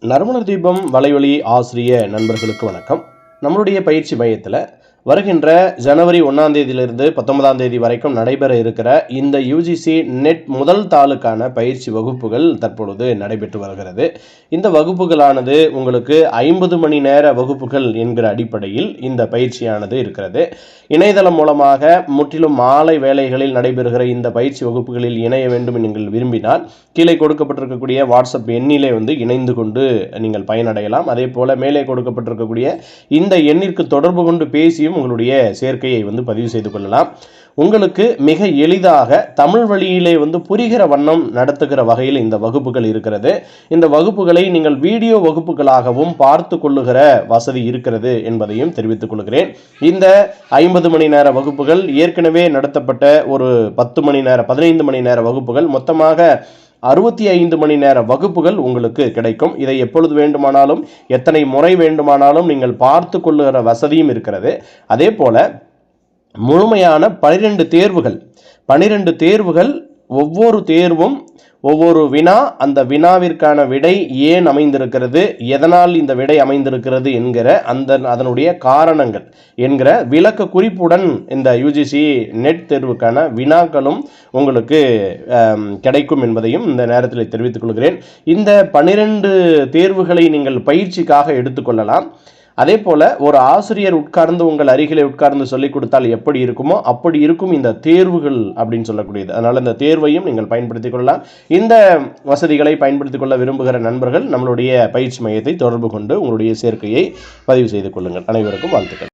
நறுமண தீபம் வலைவழி ஆசிரிய நண்பர்களுக்கு வணக்கம். நம்மளுடைய பயிற்சி மையத்தில் வருகின்ற ஜனவரி ஒன்றாம் தேதியிலிருந்து பத்தொன்பதாம் தேதி வரைக்கும் நடைபெற இருக்கிற இந்த யூஜிசி நெட் முதல் தாளுக்கான பயிற்சி வகுப்புகள் தற்பொழுது நடைபெற்று வருகிறது. இந்த வகுப்புகளானது உங்களுக்கு ஐம்பது மணி நேர வகுப்புகள் என்கிற அடிப்படையில் இந்த பயிற்சியானது இருக்கிறது. இணையதளம் மூலமாக முற்றிலும் மாலை வேலைகளில் நடைபெறுகிற இந்த பயிற்சி வகுப்புகளில் இணைய வேண்டும் நீங்கள் விரும்பினால் கீழே கொடுக்கப்பட்டிருக்கக்கூடிய வாட்ஸ்அப் எண்ணிலே வந்து இணைந்து கொண்டு நீங்கள் பயனடையலாம். அதே போல மேலே கொடுக்கப்பட்டிருக்கக்கூடிய இந்த எண்ணிற்கு தொடர்பு கொண்டு பேசியும் உங்களுடைய சேர்க்கையை வந்து பதிவு செய்து கொள்ளலாம். உங்களுக்கு மிக எளிதாக தமிழ் வழியிலே வந்து புரிகிற வண்ணம் நடத்துகிற வகையில் இந்த வகுப்புகள் இருக்கிறது. இந்த வகுப்புகளை நீங்கள் வீடியோ வகுப்புகளாகவும் பார்த்து கொள்ளுகிற வசதி இருக்கிறது என்பதையும் தெரிவித்துக் கொள்கிறேன். இந்த ஐம்பது மணி நேர வகுப்புகள் ஏற்கனவே நடத்தப்பட்ட ஒரு பத்து மணி நேர பதினைந்து மணி நேர வகுப்புகள் மொத்தமாக அறுபத்தி ஐந்து மணி நேர வகுப்புகள் உங்களுக்கு கிடைக்கும். இதை எப்பொழுது வேண்டுமானாலும் எத்தனை முறை வேண்டுமானாலும் நீங்கள் பார்த்து கொள்ளுகிற வசதியும் இருக்கிறது. அதே போல் முழுமையான பனிரெண்டு தேர்வுகள் பனிரெண்டு தேர்வுகள் ஒவ்வொரு தேர்வும் ஒவ்வொரு வினா அந்த வினாவிற்கான விடை ஏன் அமைந்திருக்கிறது எதனால் இந்த விடை அமைந்திருக்கிறது என்கிற அந்த அதனுடைய காரணங்கள் என்கிற விளக்க குறிப்புடன் இந்த யூஜிசி நெட் தேர்வுக்கான வினாக்களும் உங்களுக்கு கிடைக்கும் என்பதையும் இந்த நேரத்தில் தெரிவித்துக் கொள்கிறேன். இந்த பனிரெண்டு தேர்வுகளை நீங்கள் பயிற்சிக்காக எடுத்துக்கொள்ளலாம் அதே போல ஒரு ஆசிரியர் உட்கார்ந்து உங்கள் அருகிலே உட்கார்ந்து சொல்லிக் கொடுத்தால் எப்படி இருக்குமோ அப்படி இருக்கும் இந்த தேர்வுகள் அப்படின்னு சொல்லக்கூடியது. அதனால இந்த தேர்வையும் நீங்கள் பயன்படுத்திக் கொள்ளலாம். இந்த வசதிகளை பயன்படுத்திக் கொள்ள விரும்புகிற நண்பர்கள் நம்மளுடைய பயிற்சி மையத்தை தொடர்பு கொண்டு உங்களுடைய சேர்க்கையை பதிவு செய்து கொள்ளுங்கள். அனைவருக்கும் வாழ்த்துக்கள்.